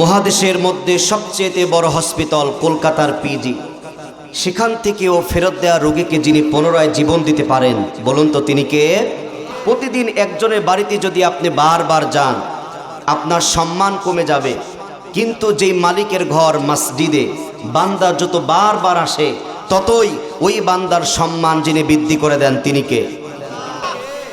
মহাদেশের মধ্যে সবচেয়ে বড় হসপিটাল কলকাতার পিজি। সেখান থেকেও ফেরত দেওয়া রোগীকে যিনি পুনরায় জীবন দিতে পারেন, বলুন তো তিনি কে? প্রতিদিন একজনের বাড়িতে যদি আপনি বারবার যান, আপনার সম্মান কমে যাবে। কিন্তু যেই মালিকের ঘর মসজিদে বান্দা যত বারবার আসে, ততই ওই বান্দার সম্মান যিনি বৃদ্ধি করে দেন তিনি কে?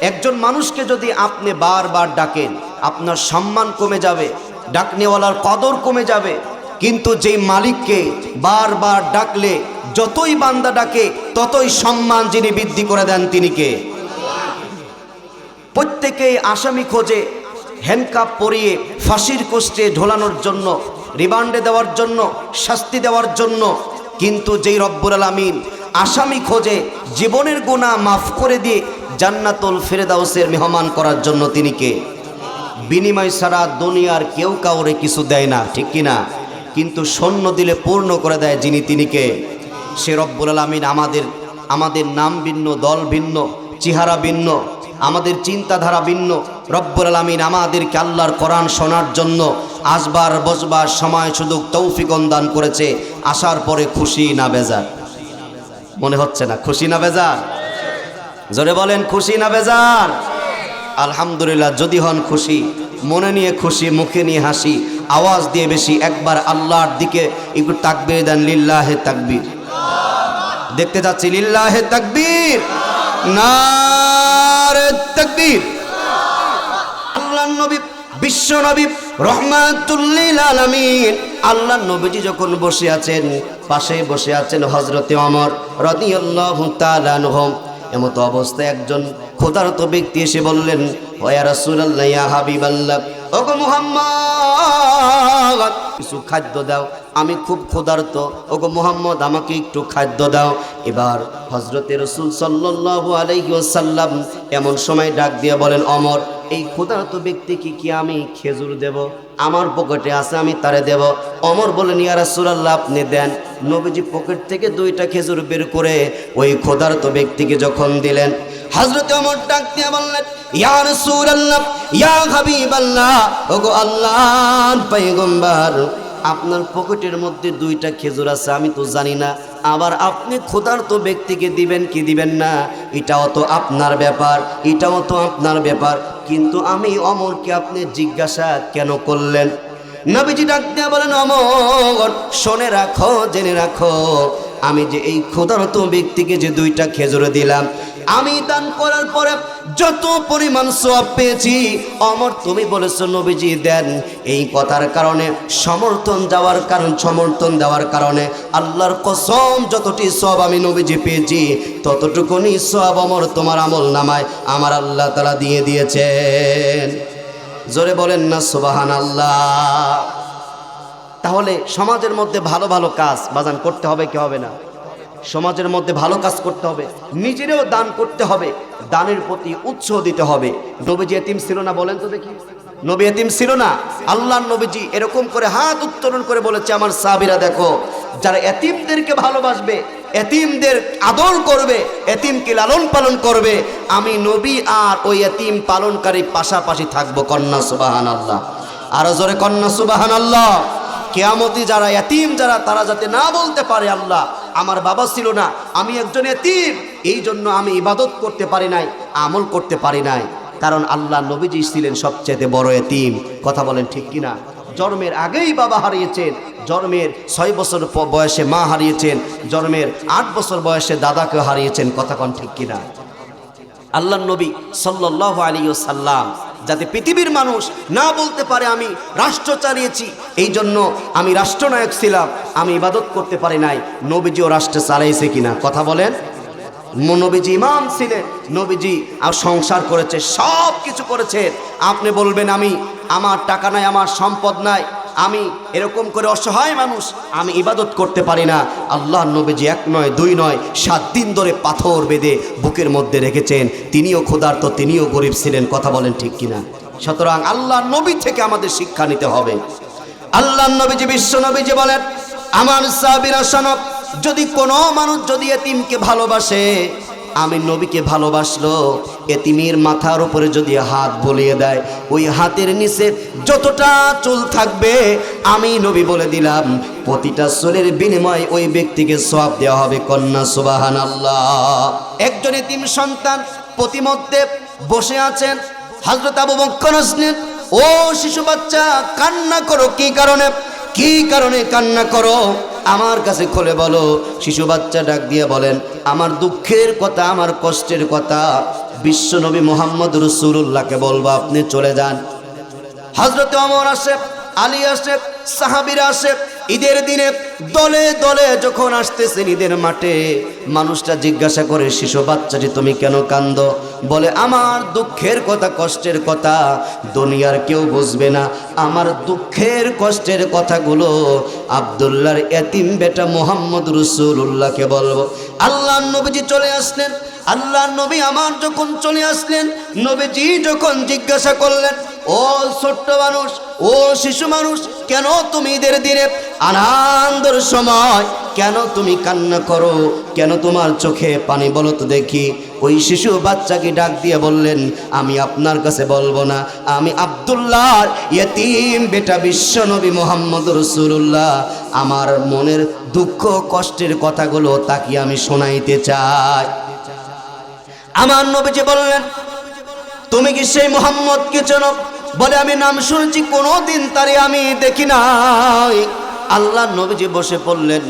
একজন মানুষকে যদি আপনি বারবার ডাকেন, আপনার সম্মান কমে যাবে ডাকনেওয়ালার কদর কমে যাবে। কিন্তু যেই মালিককে বারবার ডাকলে, যতই বান্দা ডাকে, ততই সম্মান যিনি বৃদ্ধি করে দেন তিনি কে? প্রত্যেকেই আসামি খোঁজে হ্যান্ডকাপ পরিয়ে, ফাঁসির কোষ্ঠে ঢোলানোর জন্য, রিমান্ডে দেওয়ার জন্য, শাস্তি দেওয়ার জন্য। কিন্তু যেই রব্বুল আলামিন আসামি খোঁজে, জীবনের গুণা মাফ করে দিয়ে জান্নাতুল ফেরেদাউসের মেহমান করার জন্য তিনি কে? বিনিময় ছাড়া দুনিয়ার কেউ কাউরে কিছু দেয় না, ঠিক কিনা? কিন্তু সৈন্য দিলে পূর্ণ করে দেয় যিনি তিনিকে সে রব্বুল আলমিন আমাদের আমাদের নাম ভিন্ন, দল ভিন্ন, চেহারা ভিন্ন, আমাদের চিন্তাধারা ভিন্ন। রব্বুল আলমিন আমাদেরকে আল্লাহর কোরআন শোনার জন্য আসবার, বসবার সময় শুধু তৌফিকন দান করেছে। আসার পরে খুশি না বেজার? মনে হচ্ছে না? খুশি না বেজার? জোরে বলেন, খুশি না বেজার? আলহামদুলিল্লাহ, যদি হন খুশি, মনে নিয়ে খুশি, মুখে নিয়ে হাসি, আওয়াজ দিয়ে বেশি, একবার আল্লাহর দিকে একটু তাকবির দেন, লিল্লাহে তাকবীর। দেখতে যাচ্ছি লিল্লাহে তাকবীর, নারে তাকবীর। আল্লাহ নবী, বিশ্ব নবী, রহমাতুল্লিল আলামিন। আল্লাহ নবীজি যখন বসে আছেন পাশে বসে আছেন হজরতে অমর, রাদিয়াল্লাহু তাআলা আনহুম। এমত অবস্থায় একজন ক্ষুধার্ত ব্যক্তি এসে বললেন ওয়া রাসূলুল্লাহ হাবিবাল্লাহ ওগো মুহাম্মদ, কিছু খাদ্য দাও, আমি খুব ক্ষুধার্ত। ওগো মুহাম্মদ, আমাকে একটু খাদ্য দাও। এবার হজরতে রসুল সাল্লাল্লাহু আলাইহি ওয়াসাল্লাম এমন সময় ডাক দিয়ে বলেন, অমর, এই ক্ষুধার্ত ব্যক্তিকে কি আমি খেজুর দেব? আমার পকেটে আছে, আমি তারে দেব। অমর বলেন ইয়া রাসূলুল্লাহ, আপনি দেন। নবীজি পকেট থেকে দুইটা খেজুর বের করে ওই ক্ষুধার্ত ব্যক্তিকে যখন দিলেন হাজরত অমর ডাক দিয়ে বললেন, ইয়া রাসূলুল্লাহ, ইয়া হাবিবাল্লাহ, ওগো আল্লাহর পয়গম্বর আপনার পকেটের মধ্যে দুইটা খেজুর আছে, আমি তো জানি না। আবার আপনি ক্ষুধার্ত ব্যক্তিকে দিবেন কি দিবেন না? এটাও তো আপনার ব্যাপার, এটাও তো আপনার ব্যাপার। কিন্তু আমি অমরকে আপনি জিজ্ঞাসা কেন করলেন? নবীজি ডাক বলেন, অমর, শোনে রাখো, জেনে রাখো আমি যে এই ক্ষুধারত ব্যক্তিকে যে দুইটা খেজুর দিলাম, আমি দান করার পরে যত পরিমাণ সব পেয়েছি, অমর তুমি বলেছ, নবীজি দেন। এই কথার কারণে, সমর্থন যাওয়ার কারণ, সমর্থন দেওয়ার কারণে আল্লাহর কসম, যতটি সব আমি নবীজি পেয়েছি, ততটুকুনি সব অমর তোমার আমল নামায় আমার আল্লাহ তালা দিয়ে দিয়েছেন। জোরে বলেন না সুবাহান আল্লাহ তাহলে সমাজের মধ্যে ভালো ভালো কাজ বাজান করতে হবে কি হবে না? সমাজের মধ্যে ভালো কাজ করতে হবে, নিজেরও দান করতে হবে, দানের প্রতি উৎসাহ দিতে হবে। নবীজি এতিম ছিল না বলেন তো দেখি। নবী এতিম ছিল না। আল্লাহ নবীজি এরকম করে হাত উত্তোলন করে বলেছে, আমার সাবিরা দেখো, যারা এতিমদেরকে ভালোবাসবে, এতিমদের আদর করবে, এতিমকে লালন পালন করবে, আমি নবী আর ওই এতিম পালনকারী পাশাপাশি থাকব। কন্যা সুবাহান আল্লাহ আরও জোরে কন্যা সুবাহান আল্লাহ কেয়ামতি যারা এতিম যারা তারা যাতে না বলতে পারে আল্লাহ, আমার বাবা ছিল না, আমি একজন এতিম এই জন্য আমি ইবাদত করতে পারি নাই, আমল করতে পারি নাই। কারণ আল্লাহ নবীজি ছিলেন সবচেয়ে বড় এতিম কথা বলেন ঠিক কিনা? জন্মের আগেই বাবা হারিয়েছেন, জন্মের ছয় বছর বয়সে মা হারিয়েছেন, জন্মের আট বছর বয়সে দাদাকে হারিয়েছেন। কথা কন ঠিক কিনা? আল্লাহ নবী সাল্লাহ আলী সাল্লাম যাতে পৃথিবীর মানুষ না বলতে পারে আমি রাষ্ট্র চালিয়েছি। এই জন্য আমি রাষ্ট্রনায়ক ছিলাম, আমি ইবাদত করতে পারি নাই। নবীজিও রাষ্ট্র চালাইছে কিনা কথা বলেন। নবীজি ইমাম ছিলেন, নবীজি আর সংসার করেছে সব কিছু করেছে। আপনি বলবেন আমি, আমার টাকা নাই, আমার সম্পদ নাই। আমি এরকম করে অসহায় মানুষ আমি ইবাদত করতে পারি না। আল্লাহ নবীজি এক নয়, দুই নয়, সাত দিন ধরে পাথর বেঁধে বুকের মধ্যে রেখেছেন। তিনিও ক্ষুধার্ত, তিনিও গরিব ছিলেন, কথা বলেন ঠিক কিনা? সুতরাং আল্লাহ নবী থেকে আমাদের শিক্ষা নিতে হবে। আল্লাহ নবীজি, বিশ্ব নবীজি বলেন, আমার সাবিরা সনব, যদি কোনো মানুষ যদি এতিমকে ভালোবাসে আমি নবীকে ভালোবাসলো, এতিমির মাথার উপরে যদি হাত বলিয়ে দেয়, ওই হাতের নিচে যতটা চুল থাকবে, আমি নবী বলে দিলাম, প্রতিটা চুলের বিনিময়ে ওই ব্যক্তিকে সব দেওয়া হবে, কন্যা সুবাহান আল্লাহ একজন এতিম সন্তান প্রতিমধ্যে বসে আছেন হজরত আবু বক্কর ও শিশু বাচ্চা, কান্না করো, কি কারণে? কি কারণে কান্না করো? আমার কাছে খোলে বলো, শিশু বাচ্চা ডাক দিয়ে বলেন, আমার দুঃখের কথা, আমার কষ্টের কথা বিশ্বনবী মোহাম্মদ রসুল্লাহকে বলব, আপনি চলে যান। হজরত অমর আসে আলী আসে সাহাবিরা আসে ঈদের দিনে দলে দলে যখন আসতেছেন নিদের মাঠে, মানুষটা জিজ্ঞাসা করে, শিশু বাচ্চাটি তুমি কেন কান্দ বলে, আমার দুঃখের কথা, কষ্টের কথা। দুনিয়ার কেউ বুঝবে না। আমার দুঃখের, কষ্টের কথাগুলো আবদুল্লার এতিম বেটা মোহাম্মদ রসুল্লাহকে বলব। আল্লাহ নবীজি চলে আসলেন। আল্লাহ নবী আমার যখন চলে আসলেন, নবীজি যখন জিজ্ঞাসা করলেন, ও ছোট্ট মানুষ, ও শিশু মানুষ, কেন তুমি ঈদের দিনে আনন্দর সময় কেন তুমি কান্না করো? কেন তোমার চোখে পানি বলো তো দেখি? ওই শিশু বাচ্চাকে ডাক দিয়ে বললেন, আমি আপনার কাছে বলব না, আমি আবদুল্লাহ ইয়তিম বেটা বিশ্বনবী মোহাম্মদ রসুল্লাহ আমার মনের দুঃখ, কষ্টের কথাগুলো তাকে আমি শোনাইতে চাই। আমার নবীজি বললেন, তুমি কি সেই মোহাম্মদ কে চেনো? বলে, আমি নাম শুনেছি, কোনোদিন তারে আমি দেখি নাই। আল্লাহ নবীজি বসে পড়লেন।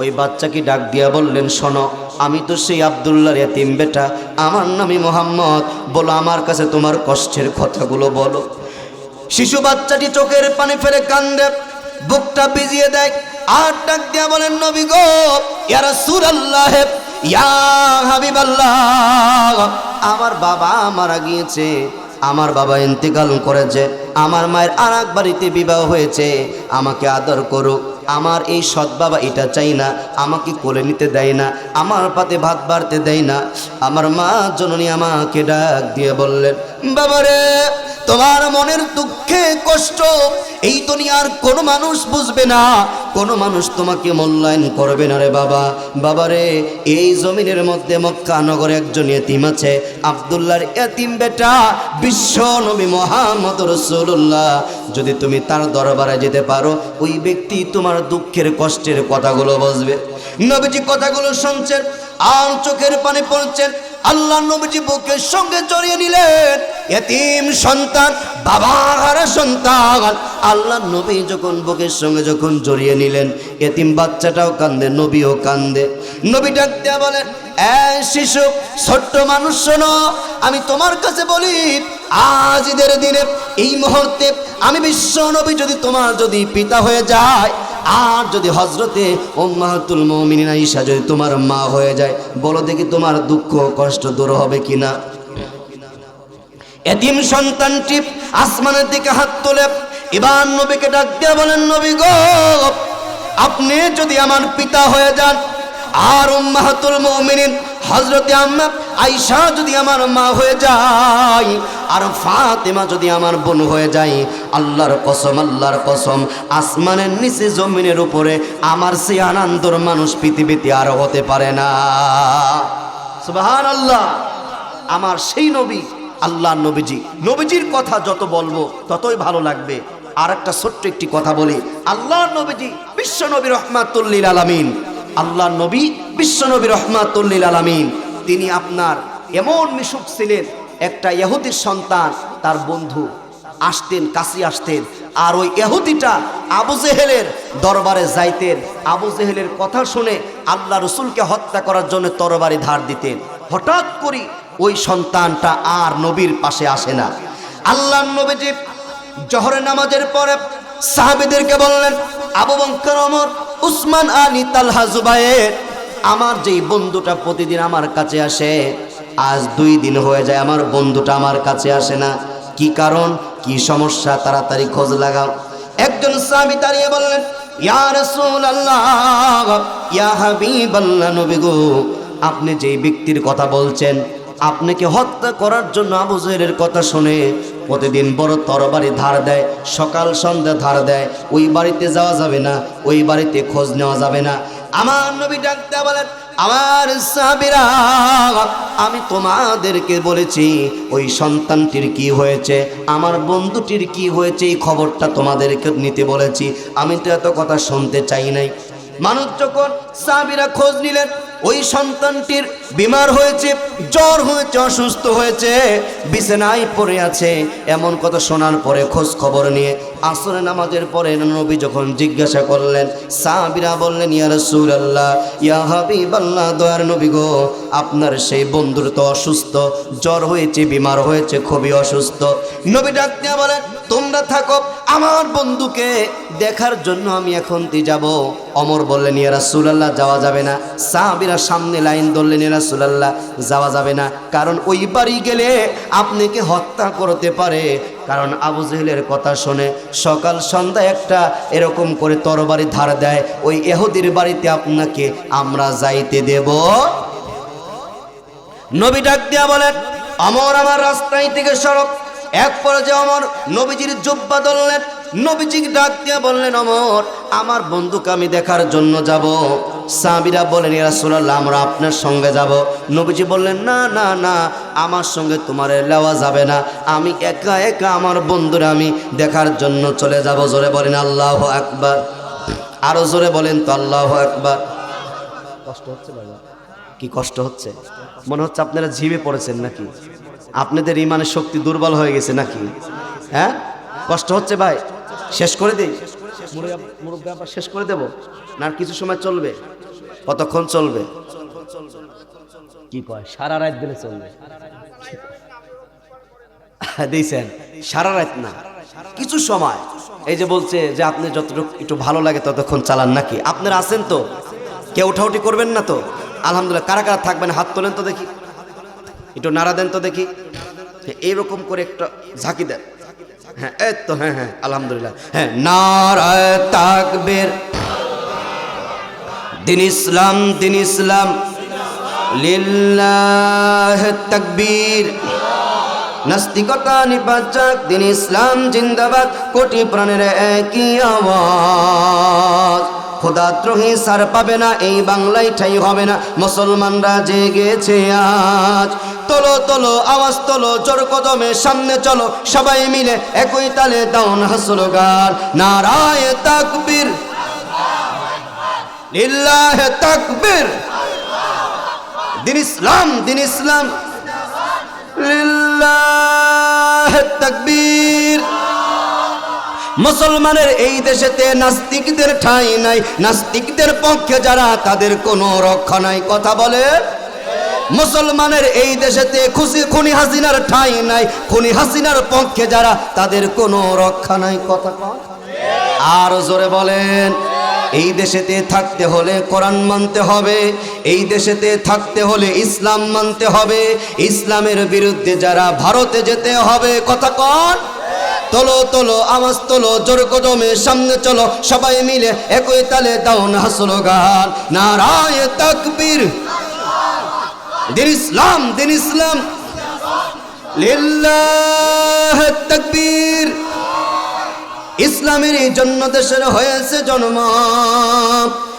ওই বাচ্চাকে ডাক দিয়া বললেন, শোনো, আমি তো সেই আবদুল্লাহর এতিম বেটা, আমার নামই মোহাম্মদ। বলো, আমার কাছে তোমার কষ্টের কথাগুলো বলো। শিশু বাচ্চাটি চোখের পানি ফেলে কান্দে, বুকটা ভিজিয়ে দেয়, আর ডাক দিয়া বলেন, নবী গো ইয়ারা সুর আল্লাহ ইয়া আমার বাবা মারা গিয়েছে, আমার বাবা ইন্তেকাল করেছে, আমার মায়ের আর বাড়িতে বিবাহ হয়েছে, আমাকে আদর করুক আমার এই সৎ বাবা এটা চাই না, আমাকে কোলে নিতে দেয় না, আমার পাতে ভাত বাড়তে দেয় না, আমার মা জননী আমাকে ডাক দিয়ে বললেন, বাবারে তোমার মনের দুঃখে কষ্ট, এই দুনিয়ার কোনো মানুষ বুঝবে না। কোনো মানুষ তোমাকে মূল্যায়ন করবে না রে বাবা। বাবারে এই জমিনের মধ্যে মক্কা নগরে একজন এতিম আছে, আবদুল্লাহর এতিম বেটা, বিশ্ব নবী মোহাম্মদ রসুল্লাহ যদি তুমি তার দরবারে যেতে পারো, ওই ব্যক্তি তোমার দুঃখের, কষ্টের কথাগুলো বুঝবে। নবীজি কথাগুলো শুনছেন আর চোখের পানি পড়ছেন আল্লাহ নবীজি বুকের সঙ্গে জড়িয়ে নিলেন। এতিম সন্তান বাবা বাবার সন্তান। আল্লাহ নবী যখন বুকের সঙ্গে যখন জড়িয়ে নিলেন, এতিম বাচ্চাটাও কান্দে, নবীও কান্দে। নবী ডাক দেয়া বলেন শিশু, ছোট্ট মানুষ শোনো, আমি তোমার কাছে বলি আজ ঈদের দিনে এই মুহূর্তে আমি বিশ্ব নবী যদি তোমার যদি পিতা হয়ে যায় আর যদি হজরতে ওম্মাহাতুল মমিনিন ঈশা যদি তোমার মা হয়ে যায়, বলো দেখি তোমার দুঃখ কষ্ট দূর হবে কিনা? এতিম সন্তানটি আসমানের দিকে হাত তোলে, এবার নবীকে ডাক দিয়ে বলেন, নবী গো, আপনি যদি আমার পিতা হয়ে যান, আর উম্মাহাতুল মুমিনিন হজরতে আম্মা আইসা যদি আমার মা হয়ে যায় আর ফাতেমা যদি আমার বোন হয়ে যায়, আল্লাহর কসম আল্লাহর কসম, আসমানের নিচে জমিনের উপরে আমার সে আনন্দর মানুষ পৃথিবীতে আর হতে পারে না। সুবাহান আল্লাহ আমার সেই নবী আল্লাহ নবীজি। নবীজির কথা যত বলব, ততই ভালো লাগবে। আর একটা ছোট্ট একটি কথা বলি। আল্লাহ নবীজি বিশ্ব নবী রহমাতুল্লিল আলামিন আল্লাহ নবী, বিশ্ব নবী রহমাতুল্লিল আলামিন। তিনি আপনার এমন মিশুক ছিলেন, একটা ইহুদির সন্তান, তার বন্ধু। আসতেন কাশি আসতেন। আর ওই এহুদিটা আবু জেহেলের দরবারে যাইতেন। আবু জেহেলের কথা শুনে আল্লাহ রসুলকে হত্যা করার জন্য তরবারি ধার দিতেন। হঠাৎ করি ওই সন্তানটা আর নবীর পাশে আসে না। আল্লাহ নবীজি জহরে নামাজের পরে সাহাবিদেরকে বললেন, আবু বঙ্কর অমর উসমান আলী তালহা জুবায়ের, আমার যেই বন্ধুটা প্রতিদিন আমার কাছে আসে, আজ দুই দিন হয়ে যায় আমার বন্ধুটা আমার কাছে আসে না। কি কারণ? কি সমস্যা? তাড়াতাড়ি খোঁজ লাগাও। একজন সাহাবী দাঁড়িয়ে বললেন আপনি যেই ব্যক্তির কথা বলছেন আপনাকে হত্যা করার জন্য আবু জহেলের কথা শুনে প্রতিদিন বড় তরবারি ধার দেয়, সকাল সন্ধ্যা ধার দেয়, ওই বাড়িতে যাওয়া যাবে না, ওই বাড়িতে খোঁজ নেওয়া যাবে না। আমার নবী ডাকতে বলেন, আমার সাবিরা আমি তোমাদেরকে বলেছি, ওই সন্তানটির কি হয়েছে, আমার বন্ধুটির কি হয়েছে, এই খবরটা তোমাদেরকে নিতে বলেছি। আমি তো এত কথা শুনতে চাই নাই। মানুষ যখন সাবিরা খোঁজ নিলেন, ওই সন্তানটির বিমার হয়েছে, জ্বর হয়েছে, অসুস্থ হয়েছে, বিছানায় পড়ে আছে। এমন কথা শোনার পরে খোঁজ খবর নিয়ে আসরে নামাজের পরে নবী যখন জিজ্ঞাসা করলেন সাবিরা বললেন, ইয়া রাসূলুল্লাহ, ইয়া হাবিবাল্লাহ, দয়ার নবী গো, আপনার সেই বন্ধুর তো অসুস্থ, জ্বর হয়েছে, বিমার হয়েছে, খুবই অসুস্থ। নবী ডাক দিয়া বলেন, তোমরা থাকো, আমার বন্ধুকে দেখার জন্য আমি এখন যাব। অমর বললেন, ইয়া রাসূলুল্লাহ যাওয়া যাবে না। সাহাবীরা সামনে লাইন ধরলেন রাসূলুল্লাহ, যাওয়া যাবে না। কারণ ওই বাড়ি গেলে আপনাকে হত্যা করতে পারে? কারণ আবু জেহেলের কথা শুনে, সকাল সন্ধ্যা একটা এরকম করে তরবারি ধার দেয়, ওই এহুদির বাড়িতে আপনাকে আমরা যাইতে দেব। নবী ডাক দিয়া বলেন, অমর আমার রাস্তায় থেকে সড়ক এক পর্যায়ে অমর নবীজির জব্বা ধরলেন নবীজি ডাক দিয়া বললেন, অমর, আমার বন্ধুকে আমি দেখার জন্য যাব। সাবিরা বলেন এরা সুরাল্লাহ আমরা আপনার সঙ্গে যাব। নবীজি বললেন, না না না, আমার সঙ্গে তোমার নেওয়া যাবে না। আমি একা একা আমার বন্ধুরা আমি দেখার জন্য চলে যাব। জোরে বলেন, আল্লাহ আকবার। আরও জোরে বলেন তো, আল্লাহ আকবার। কষ্ট হচ্ছে কি কষ্ট হচ্ছে? মনে হচ্ছে আপনারা ঝিমে পড়েছেন নাকি? আপনাদের ইমানের শক্তি দুর্বল হয়ে গেছে নাকি? হ্যাঁ? কষ্ট হচ্ছে ভাই? শেষ করে দিই? মুরব্বী আবার শেষ করে দেব? না আর কিছু সময় চলবে? কতক্ষণ চলবে? কি কয়? সারা রাত দিলে চলবে। দিয়েছেন। সারা রাত না। কিছু সময়। এই যে বলছে যে আপনি যতটুকু একটু ভালো লাগে ততক্ষণ চালান নাকি? আপনারা আছেন তো? কেউ উঠাউটি করবেন না তো? আলহামদুলিল্লাহ। কারা কারা থাকবেন? হাত তোলেন তো দেখি। একটু নাড়া দেন তো দেখি। এইরকম করে একটা ঝাঁকি দেন। হ্যাঁ এই তো হ্যাঁ হ্যাঁ আলহামদুলিল্লাহ। হ্যাঁ নারায় তাকবীর। দিন ইসলাম দিন ইসলাম। লিল্লাহ তাকবীর। নাস্তিকতা নিপাচাক দিন ইসলাম, জিন্দাবাদ। কোটি প্রাণের একই আওয়াজ। খোদাদ্রোহী সার পাবে না, এই বাংলায় ঠাই হবে না। মুসলমানরা জেগেছে আজ। তোলো তোলো, আওয়াজ তোলো, জোর কদমে সামনে চলো, সবাই মিলে একই তালে দাউন হাসলগার নারায় তাকবীর। লিল্লাহ দিন ইসলাম দিন ইসলাম। লিল্লাহ তাকবীর। মুসলমানের এই দেশেতে নাস্তিকদের ঠাঁই নাই। নাস্তিকদের পক্ষে যারা, তাদের কোনো রক্ষা নাই। কথা বলে। মুসলমানের এই দেশেতে খুশি খুনি হাসিনার ঠাঁই নাই। খুনি হাসিনার পক্ষে যারা, তাদের কোনো রক্ষা নাই, কথা আর জোরে বলেন, এই দেশেতে থাকতে হলে কোরআন মানতে হবে, এই দেশেতে থাকতে হলে ইসলাম মানতে হবে, ইসলামের বিরুদ্ধে যারা ভারতে যেতে হবে, কথা কন। তোলো তোলো, আওয়াজ তোলো, জোর কদমে সামনে চলো, সবাই মিলে একই তালে দাও না স্লোগান নারায় তাকবীর। দিন ইসলাম দিন ইসলাম। লিল্লাহ তাকবীর। ইসলামের জন্য দেশের হয়েছে জন্ম।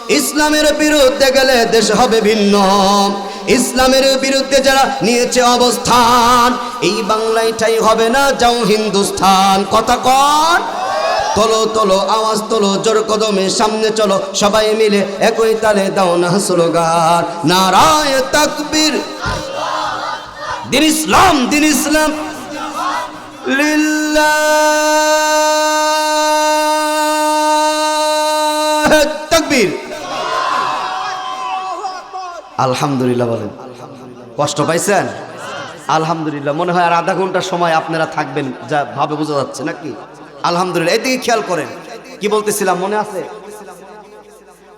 ইসলামের বিরুদ্ধে গেলে দেশ হবে ভিন্ন। ইসলামের বিরুদ্ধে যারা নিয়েছে অবস্থান, এই বাংলাইটাই হবে না, যাও হিন্দুস্থান। কথা কন। তোলো তোলো, আওয়াজ তোলো, জোর কদমে সামনে চলো, সবাই মিলে একই তালে দাও না স্লোগান নারায় তাকবীর। দিন ইসলাম দিন ইসলাম। লিল্লাহ তাকবীর। আলহামদুলিল্লাহ বলেন। কষ্ট পাইছেন? আলহামদুলিল্লাহ, মনে হয় আর আধা ঘণ্টা সময় আপনারা থাকবেন, যা ভাবে বোঝা যাচ্ছে নাকি? আলহামদুলিল্লাহ এদিকে খেয়াল করেন। কি বলতেছিলাম, মনে আছে?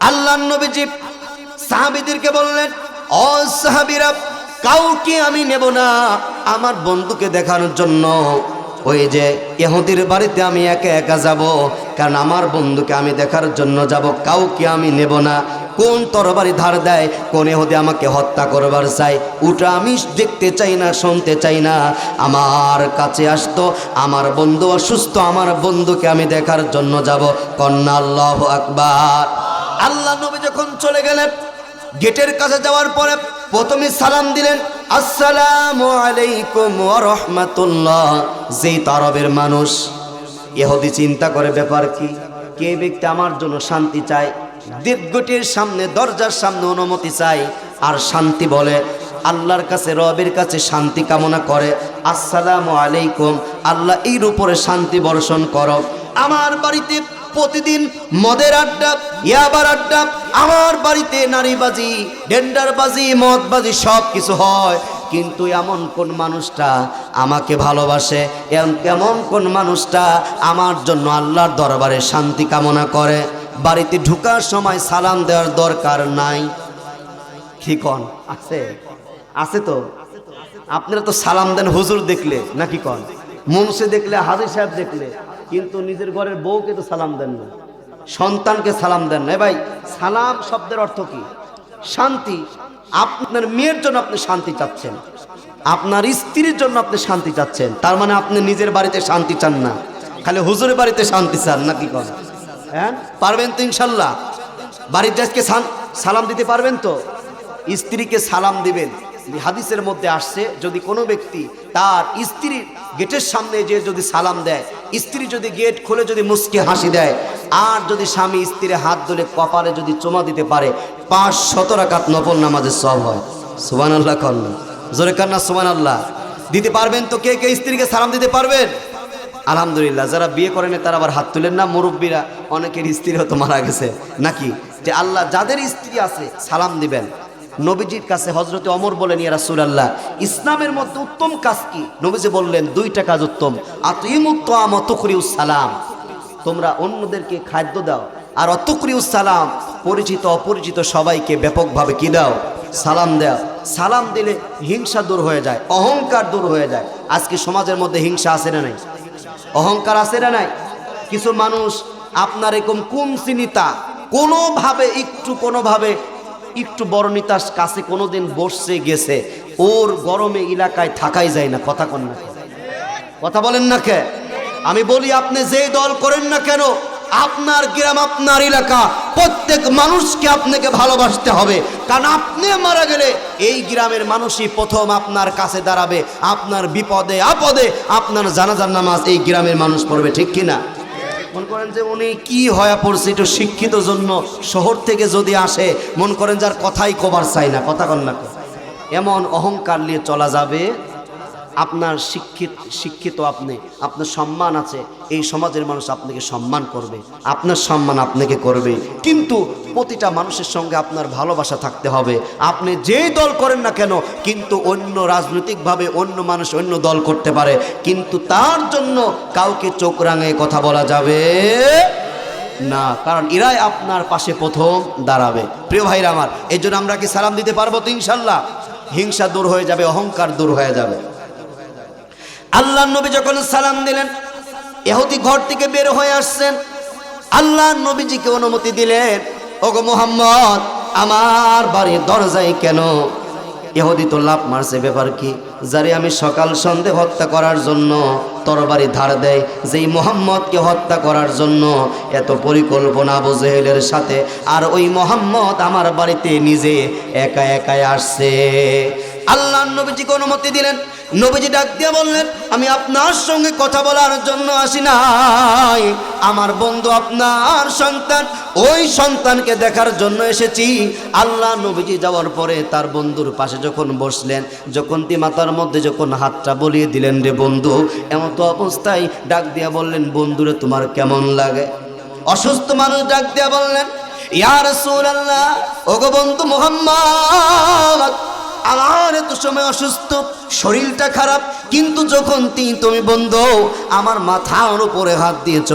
আল্লাহ নবীজি সাহাবিদেরকে বললেন, ও সাহাবিরা, কাউকে আমি নেব না আমার বন্ধুকে দেখানোর জন্য। ওই যে ইহুদির বাড়িতে আমি একা একা যাব, কারণ আমার বন্ধুকে আমি দেখার জন্য যাব, কাউকে আমি নেব না। কোন তরবারি ধার দেয়? কোন এহুদি আমাকে হত্যা করবার চাই ওটা আমি দেখতে চাই না, শুনতে চাই না। আমার কাছে আসতো, আমার বন্ধু অসুস্থ, আমার বন্ধুকে আমি দেখার জন্য যাব। কন্যা আল্লাহ আকবার। আল্লাহ নবী যখন চলে গেলেন, গেটের কাছে যাওয়ার পরে প্রথমে সালাম দিলেন, আসসালামু আলাইকুম রাহমাতুল্লাহ। যেই তারবের মানুষ, ইহুদি চিন্তা করে, ব্যাপার কি? কে ব্যক্তি আমার জন্য শান্তি চায়? দেবগটির সামনে, দরজার সামনে অনুমতি চাই। আর শান্তি বলে, আল্লাহর কাছে, রবের কাছে শান্তি কামনা করে, আসসালামু আলাইকুম, আল্লাহ এর উপরে শান্তি বর্ষণ করো। আমার বাড়িতে প্রতিদিন মদের আড্ডা, ইয়াবার আড্ডা, আমার বাড়িতে নারীবাজি ডেন্ডারবাজি মদবাজি সব কিছু হয়। কিন্তু এমন কোন মানুষটা আমাকে ভালোবাসে? এম- এমন কোন মানুষটা আমার জন্য আল্লাহর দরবারে শান্তি কামনা করে? বাড়িতে ঢুকার সময় সালাম দেওয়ার দরকার নাই। কি কন? আছে? আছে তো? আপনারা তো সালাম দেন হুজুর দেখলে, নাকি কন? মুন্সি দেখলে হাজির সাহেব দেখলে, কিন্তু নিজের ঘরের বউকে তো সালাম দেন না। সন্তানকে সালাম দেন না। ভাই, সালাম শব্দের অর্থ কি? শান্তি। আপনার মেয়ের জন্য আপনি শান্তি চাচ্ছেন। আপনার স্ত্রীর জন্য আপনি শান্তি চাচ্ছেন। তার মানে আপনি নিজের বাড়িতে শান্তি চান না। খালি হুজুরের বাড়িতে শান্তি চান, নাকি কন? হ্যাঁ? পারবেন তো ইনশাল্লাহ। বাড়ির আজকে সালাম দিতে পারবেন তো? স্ত্রীকে সালাম দিবেন। হাদিসের মধ্যে আসছে, যদি কোনো ব্যক্তি তার স্ত্রীর গেটের সামনে যে যদি সালাম দেয়, স্ত্রী যদি গেট খুলে যদি মুসকে হাসি দেয়, আর যদি স্বামী স্ত্রীর হাত ধরে কপালে যদি চুমা দিতে পারে পাঁচ শত রাকাত নফল নামাজের সব হয়। সুবান আল্লাহ কন্যা। জোরে কান্না সুবান আল্লাহ দিতে পারবেন তো কে কে স্ত্রীকে সালাম দিতে পারবেন? আলহামদুলিল্লাহ, যারা বিয়ে করেন তারা আবার হাত তুলেন না, মুরব্বীরা। অনেকের স্ত্রী হয়তো মারা গেছে, নাকি? যে আল্লাহ যাদের স্ত্রী আছে, সালাম দিবেন। নবীজির কাছে হজরতে অমর বলেন, ইয়া রাসূল আল্লাহ ইসলামের মধ্যে উত্তম কাজ কি? নবীজি বললেন, দুইটা কাজ উত্তম। আতিমুত্ত আমতকরিউ সালাম। তোমরা অন্যদেরকে খাদ্য দাও, আর অতকরিউ সালাম, পরিচিত অপরিচিত সবাইকে ব্যাপকভাবে কি দাও? সালাম দাও। সালাম দিলে হিংসা দূর হয়ে যায়, অহংকার দূর হয়ে যায়। আজকে সমাজের মধ্যে হিংসা আছে না নাই? অহংকার আছে না নাই? কিছু মানুষ আপনার এরকম কুমসিনিতা, কোনোভাবে, একটু কোনোভাবে, একটু বড় নিতাস কাছে কোনোদিন বসছে গেছে, ওর গরমে এলাকায় থাকাই যায় না, কথা কন না কথা বলেন না কে? আমি বলি, আপনি যে দল করেন না কেন আপনার গ্রাম, আপনার এলাকা, প্রত্যেক মানুষকে আপনাকে ভালোবাসতে হবে। কারণ আপনি মারা গেলে এই গ্রামের মানুষই প্রথম আপনার কাছে দাঁড়াবে, আপনার বিপদে, আপদে আপনার জানাজার নামাজ এই গ্রামের মানুষ পড়বে, ঠিক কিনা? মনে করেন যে উনি কি হয়ে পড়ছে একটু শিক্ষিত জন্য শহর থেকে যদি আসে, মন করেন যার কথাই কবার চাই না, কথা কন না এমন অহংকার নিয়ে চলা যাবে আপনার শিক্ষিত শিক্ষিত আপনি, আপনার সম্মান আছে, এই সমাজের মানুষ আপনাকে সম্মান করবে, আপনার সম্মান আপনাকে করবে। কিন্তু প্রতিটা মানুষের সঙ্গে আপনার ভালোবাসা থাকতে হবে। আপনি যেই দল করেন না কেন, কিন্তু অন্য রাজনৈতিকভাবে অন্য মানুষ অন্য দল করতে পারে। কিন্তু তার জন্য কাউকে চোখ রাঙে কথা বলা যাবে না, কারণ এরাই আপনার পাশে প্রথম দাঁড়াবে। প্রিয় ভাইরা আমার এই জন্য আমরা কি সালাম দিতে পারব তো ইনশাল্লাহ? হিংসা দূর হয়ে যাবে, অহংকার দূর হয়ে যাবে। আল্লাহ নবী যখন সালাম দিলেন এহুদি ঘর থেকে বের হয়ে আসছেন, আল্লাহ নবীজিকে অনুমতি দিলেন, ওগো মোহাম্মদ, আমার বাড়ির দরজায় কেন? এহুদি তো লাভ মারছে, ব্যাপার কি? যারে আমি সকাল সন্ধে হত্যা করার জন্য তরবারি ধার দেয় যেই মোহাম্মদকে হত্যা করার জন্য এত পরিকল্পনা আবু জেহেলের সাথে, আর ওই মোহাম্মদ আমার বাড়িতে নিজে একা একাই আসছে। আল্লাহ নবীজিকে অনুমতি দিলেন। নবীজি ডাক দিয়ে বললেন, আমি আপনার সঙ্গে কথা বলার জন্য আসি নাই। আমার বন্ধু আপনার সন্তান, ওই সন্তানকে দেখার জন্য এসেছি। আল্লাহ নবীজি যাওয়ার পরে তার বন্ধুর পাশে যখন বসলেন, যখন তি মাতার মধ্যে যখন হাতটা বলিয়ে দিলেন রে বন্ধু এমন তো অবস্থায় ডাক দিয়া বললেন, বন্ধুরে, তোমার কেমন লাগে? অসুস্থ মানুষ ডাক দিয়া বললেন, ইয়া রাসূলুল্লাহ, ওগো বন্ধু মুহাম্মদ আমার এত সময় অসুস্থ, শরীরটা খারাপ, কিন্তু যখন তুমি বন্ধু, আমার মাথার উপরে হাত দিয়েছ,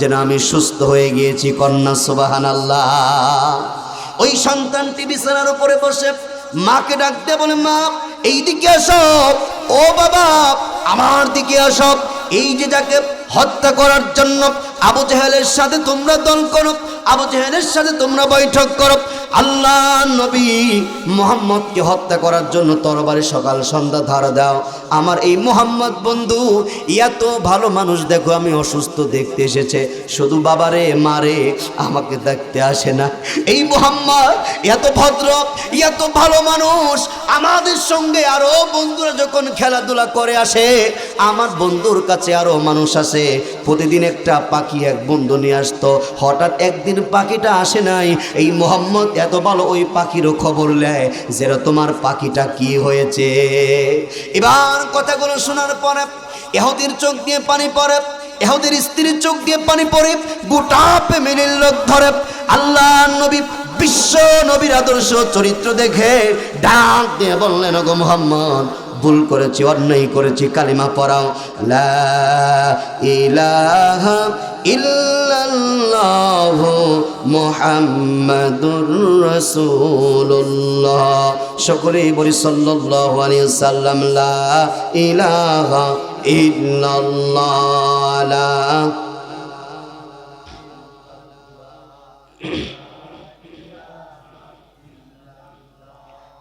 যেন আমি সুস্থ হয়ে গিয়েছি, কন্যা সুবাহান আল্লাহ ওই সন্তানটি বিছানার উপরে বসে, মাকে ডাকতে বলে, মা এই দিকে আসো। ও বাবা, আমার দিকে আসো। এই যে যাকে হত্যা করার জন্য আবু জাহেলের সাথে তোমরা দল করো, আবু জাহেলের সাথে তোমরা বৈঠক করো আল্লাহ নবী মোহাম্মদকে হত্যা করার জন্য তরবারি সকাল সন্ধ্যা ধারা দাও। আমার এই মোহাম্মদ বন্ধু, এত ভালো মানুষ দেখো, আমি অসুস্থ দেখতে এসেছে। শুধু বাবারে, মারে, আমাকে দেখতে আসে না। এই মোহাম্মদ এত ভদ্র, এত ভালো মানুষ। আমাদের সঙ্গে আরও বন্ধুরা যখন খেলাধুলা করে আসে, আমার বন্ধুর কাছে আরও মানুষ আসে। প্রতিদিন একটা পাখি এক বন্ধু নিয়ে আসতো। হঠাৎ একদিন পাখিটা আসে নাই। এই মোহাম্মদ এত ভালো ওই পাখিরও খবর নেয় যেন তোমার পাখিটা কি হয়েছে? এবার কথাগুলো শোনার পরে এহদির চোখ দিয়ে পানি পরে এহদের স্ত্রীর চোখ দিয়ে পানি পরে গোটা ফ্যামিলির লোক ধরে। আল্লাহ নবী বিশ্ব নবীর আদর্শ চরিত্র দেখে ডাক দিয়ে বললেন গো মোহাম্মদ ভুল করেছি অন্যায় করেছি কালিমা পড়াও। লা ইল্লাল্লাহ সকলেই বলি সাল্লাম লা ইলাহা লা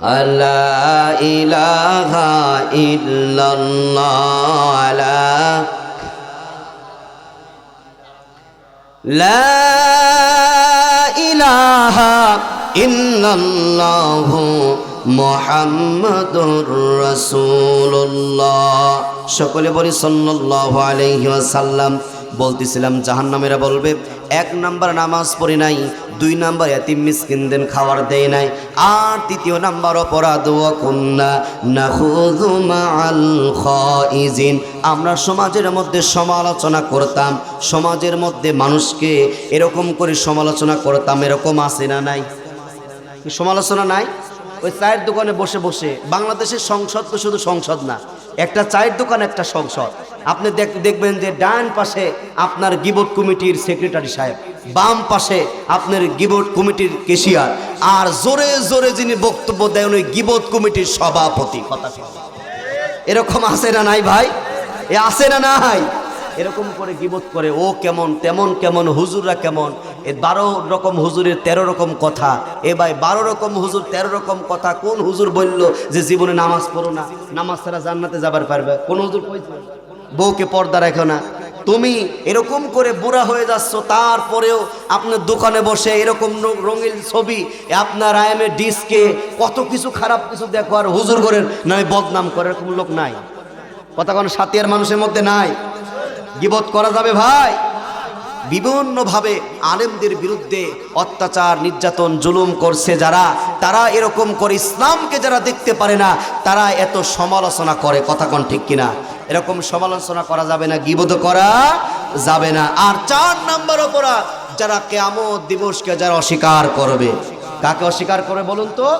لا إله إلا الله لا لا إله إلا الله মোহাম্মদুর রাসূলুল্লাহ সকলে বলি সাল্লাল্লাহু আলাইহি ওয়াসাল্লাম বলতেছিলাম জাহান্নামেরা বলবে এক নাম্বার নামাজ পড়ি নাই দুই নাম্বার এতিম মিসকিনদের খাবার দেয় নাই। আর তৃতীয় নাম্বার অপরাধ খাইজিন। আমরা সমাজের মধ্যে সমালোচনা করতাম, সমাজের মধ্যে মানুষকে এরকম করে সমালোচনা করতাম, এরকম আছে না নাই? সমালোচনা নাই? ওই চায়ের দোকানে বসে বসে। বাংলাদেশের সংসদ তো শুধু সংসদ না একটা চায়ের দোকান, একটা সংসদ। আপনি দেখ- দেখবেন যে ডান পাশে আপনার গিবোট কমিটির সেক্রেটারি সাহেব, বাম পাশে আপনার গিবোট কমিটির কেশিয়ার, আর জোরে জোরে যিনি বক্তব্য দেন ওই গিবোট কমিটির সভাপতি। কথা এরকম আছে না নাই ভাই? এ আছে না নাই? এরকম করে গিবত করে, ও কেমন, তেমন কেমন, হুজুররা কেমন? এ বারো রকম হুজুরের তেরো রকম কথা। এ ভাই, বারো রকম হুজুর, তেরো রকম কথা। কোন হুজুর বলল যে জীবনে নামাজ পড়ো না? নামাজ ছাড়া জান্নাতে যাবার পারবে? কোন হুজুর বউকে পর্দা রাখো না। তুমি এরকম করে বুড়া হয়ে যাচ্ছ, তারপরেও আপনার দোকানে বসে এরকম রঙিন ছবি আপনার আয়ামের ডিস্কে কত কিছু খারাপ কিছু দেখো আর হুজুর করেন নামে বদনাম করে, এরকম লোক নাই। কথা কোনো, সাতিয়ার মানুষের মধ্যে নাই। গিবত করা যাবে ভাই। বিভিন্নভাবে আলেমদের বিরুদ্ধে অত্যাচার, নির্যাতন, জুলুম করছে যারা, তারা এরকম করে ইসলামকে যারা দেখতে পারে না, তারা এত সমালোচনা করে, কথা কোন ঠিক কিনা? এরকম সমালোচনা করা যাবে না, গিবত করা যাবে না। আর চার নাম্বার অপরাধ, যারা কেয়ামত দিবসকে যারা অস্বীকার করবে। কাকে অস্বীকার করে বলুন তো?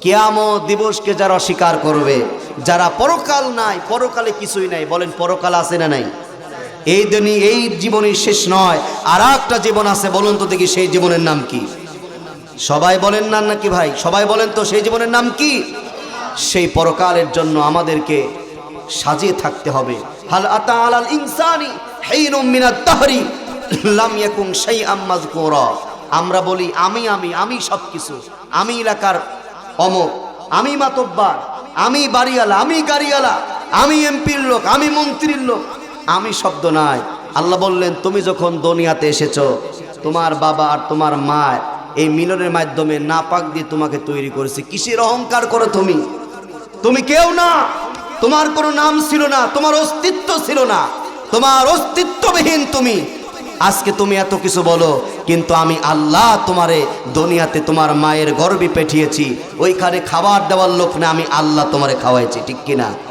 কেয়ামত দিবসকে যারা অস্বীকার করবে। যারা পরকাল নাই, পরকালে কিছুই নাই, বলেন পরকাল আছে না নাই? এই দিনই, এই জীবনই শেষ নয়। আর একটা জীবন আছে, বলুন তো দেখি সেই জীবনের নাম কি? সবাই বলেন না নাকি ভাই? সবাই বলেন তো সেই জীবনের নাম কি? সেই পরকালের জন্য আমাদেরকে সাজিয়ে থাকতে হবে। হাল আতা আলাল ইনসানি হাইনুম মিনাত তাহরি, লাম ইয়াকুন শাইআম মাযকুরা। আমরা বলি, আমি আমি আমি সব কিছু আমি এলাকার অমক আমি মাতব্বার, আমি বাড়িওয়ালা, আমি গাড়িওয়ালা, আমি এমপির লোক, আমি মন্ত্রীর লোক আমি শব্দ নাই। আল্লাহ বললেন, তুমি যখন দুনিয়াতে এসেছ, তোমার বাবা আর তোমার মা এই মিলনের মাধ্যমে নাপাক দিয়ে তোমাকে তৈরি করেছে। কিসের অহংকার করো তুমি? তুমি কেউ না। তোমার কোনো নাম ছিল না, তোমার অস্তিত্ব ছিল না। তোমার অস্তিত্ববিহীন তুমি। আজকে তুমি এত কিছু বলো, কিন্তু আমি আল্লাহ তোমারে দুনিয়াতে তোমার মায়ের গর্বে পেঠিয়েছি। ওইখানে খাবার দেওয়ার লোক না, আমি আল্লাহ তোমারে খাওয়াইছি, ঠিক কিনা?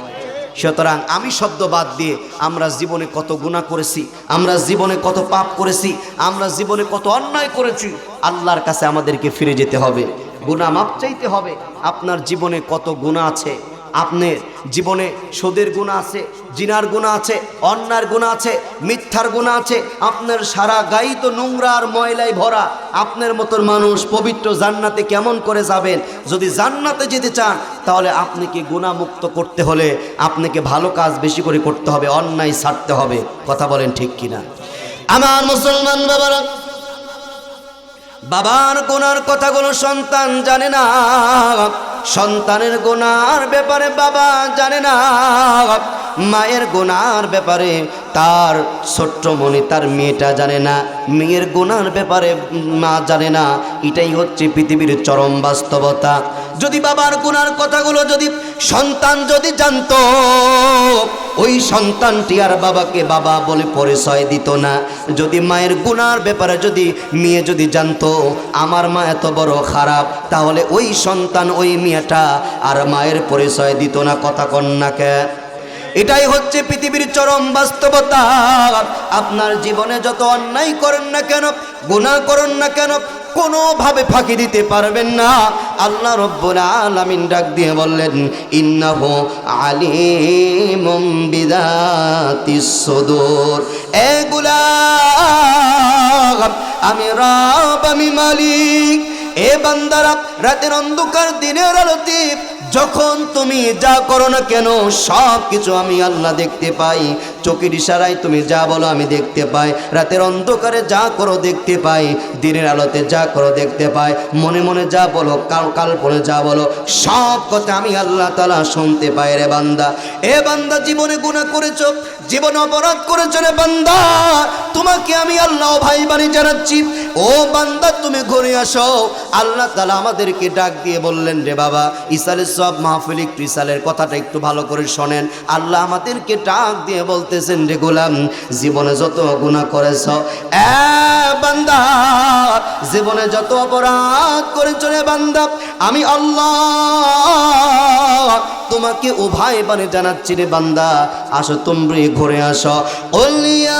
সুতরাং আমি শব্দ বাদ দিয়ে আমরা জীবনে কত গুণা করেছি, আমরা জীবনে কত পাপ করেছি, আমরা জীবনে কত অন্যায় করেছি, আল্লাহর কাছে আমাদেরকে ফিরে যেতে হবে। গুণা মাপ চাইতে হবে। আপনার জীবনে কত গুণা আছে, আপনার জীবনে সোদের গুণা আছে জিনার গুণা আছে, অন্যার গুণা আছে, মিথ্যার গুণা আছে। আপনার সারা গাই তো নোংরা আর ময়লায় ভরা। আপনার মতন মানুষ পবিত্র জান্নাতে কেমন করে যাবেন? যদি জান্নাতে যেতে চান, তাহলে আপনাকে গুণামুক্ত করতে হলে আপনাকে ভালো কাজ বেশি করে করতে হবে, অন্যায় ছাড়তে হবে। কথা বলেন ঠিক কিনা? আমার মুসলমান বাবারা বাবার গোনার কথাগুলো সন্তান জানে না, সন্তানের গোনার ব্যাপারে বাবা জানে না, মায়ের গোনার ব্যাপারে তার ছোট্ট মনে, তার মেয়েটা জানে না, মেয়ের গোনার ব্যাপারে মা জানে না, এটাই হচ্ছে পৃথিবীর চরম বাস্তবতা। যদি বাবার গুনার কথাগুলো যদি সন্তান যদি জানতো, ওই সন্তানটি আর বাবাকে বাবা বলে পরিচয় দিত না। যদি মায়ের গুনার ব্যাপারে যদি মেয়ে যদি জানতো, আমার মা এত বড় খারাপ তাহলে ওই সন্তান ওই মেয়েটা আর মায়ের পরিচয় দিত না কথা কন্যাকে। এটাই হচ্ছে পৃথিবীর চরম বাস্তবতা। আপনার জীবনে যত অন্যায় করেন না কেন, গুনাহ করেন না কেন কোনোভাবে ফাঁকি দিতে পারবেন না। আল্লাহ রব্বুল আলামিন ডাক দিয়ে বললেন, ইন্নাহু আলিমুম বিদাতিস সুদূর। এগুলা আমি রব, আমি মালিক। এ বান্দারা রাতের অন্ধকার, দিনের আলোতে যখন তুমি যা করো না কেন সব কিছু আমি আল্লাহ দেখতে পাই। চোখের ইশারায় তুমি যা বলো আমি দেখতে পাই। রাতের অন্ধকারে যা করো দেখতে পাই, দিনের আলোতে যা করো দেখতে পাই। মনে মনে যা বলো, কাল কাল কাল্পনে যা বলো, সব কথা আমি আল্লাহ তালা শুনতে পাই রে বান্দা। এ বান্দা, জীবনে গুণা করেছ, জীবন অপরাধ করেছ রে বান্দা। তোমাকে আমি আল্লাহ ভাই বাড়ি জানাচ্ছি ও বান্দা, তুমি ঘুরে আসো। আল্লাহ তালা আমাদেরকে ডাক দিয়ে বললেন, রে বাবা ইসালের সব মাহফিল একটু ইসালের কথাটা একটু ভালো করে শোনেন। আল্লাহ আমাদেরকে ডাক দিয়ে বলতেছেন, রে গোলাম, জীবনে যত গুণা করেছ বান্দা, জীবনে যত অপরাধ করেছ রে বান্দা, আমি আল্লাহ তোমাকে ভাই বানে জানাচ্ছি রে বান্দা। আসো তোমরা ঘুরে আসো। ওলিয়া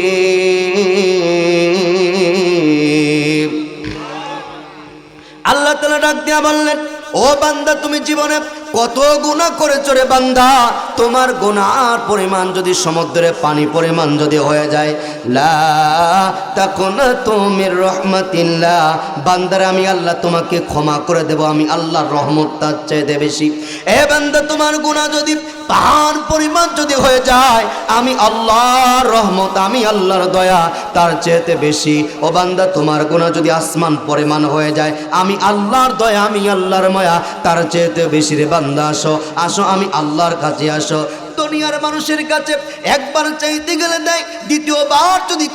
ডাক দিয়া বললেন ও বান্দা তুমি জীবনে কত গুণা করেছ রে বান্দা? তোমার গুনার পরিমাণ যদি সমুদ্রের পানি পরিমাণ যদি হয়ে যায়, লা তখন তুমি রহমতিল্লাহ। বান্দার, আমি আল্লাহ তোমাকে ক্ষমা করে দেব, আমি আল্লাহর রহমত তার চাইতে বেশি। এ বান্দা, তোমার গুণা যদি পাহাড় পরিমাণ যদি হয়ে যায়, আমি আল্লাহর রহমত, আমি আল্লাহর দয়া তার চেয়েতে বেশি। ও বান্দা, তোমার গুণা যদি আসমান পরিমাণ হয়ে যায়, আমি আল্লাহর দয়া, আমি আল্লাহর মায়া তার চেয়েতে বেশি রে বান্দা। আসো আসো, আমি আল্লাহর কাছে আসো। দুনিয়ার মানুষের কাছে একবার চাইতে গেলে দেয় দ্বিতীয়বার যদি